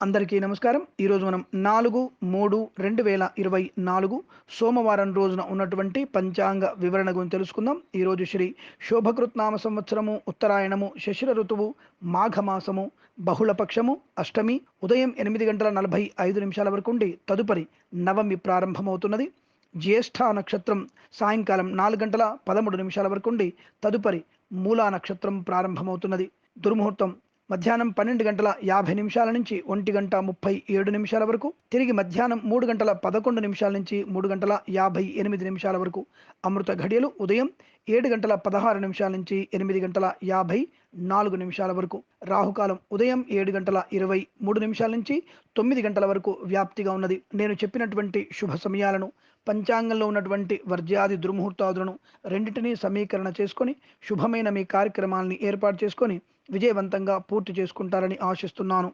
అందరికీ నమస్కారం. ఈరోజు మనం నాలుగు మూడు రెండు వేల ఇరవై నాలుగు సోమవారం రోజున ఉన్నటువంటి పంచాంగ వివరణ గురించి తెలుసుకుందాం. ఈరోజు శ్రీ శోభకృత్నామ సంవత్సరము ఉత్తరాయణము శశిర ఋతువు మాఘమాసము బహుళపక్షము అష్టమి ఉదయం ఎనిమిది గంటల నలభై ఐదు నిమిషాల వరకు ఉండి తదుపరి నవమి ప్రారంభమవుతున్నది. జ్యేష్ఠ నక్షత్రం సాయంకాలం నాలుగు గంటల పదమూడు నిమిషాల వరకు ఉండి తదుపరి మూలా నక్షత్రం ప్రారంభమవుతున్నది. దుర్ముహూర్తం మధ్యాహ్నం పన్నెండు గంటల యాభై నిమిషాల నుంచి ఒంటి గంట ముప్పై ఏడు నిమిషాల వరకు తిరిగి మధ్యాహ్నం మూడు గంటల పదకొండు నిమిషాల నుంచి మూడు గంటల యాభై ఎనిమిది నిమిషాల వరకు అమృత ఘడియలు ఉదయం ఏడు గంటల పదహారు నిమిషాల నుంచి ఎనిమిది గంటల యాభై నాలుగు నిమిషాల వరకు రాహుకాలం ఉదయం ఏడు గంటల ఇరవై మూడు నిమిషాల నుంచి తొమ్మిది గంటల వరకు వ్యాప్తిగా ఉన్నది. నేను చెప్పినటువంటి శుభ సమయాలను పంచాంగంలో ఉన్నటువంటి వర్జ్యాది దుర్ముహూర్తాదులను రెండింటినీ సమీకరణ చేసుకొని శుభమైన మీ కార్యక్రమాలని ఏర్పాటు చేసుకొని విజయవంతంగా పూర్తి చేసుకుంటారని ఆశిస్తున్నాను.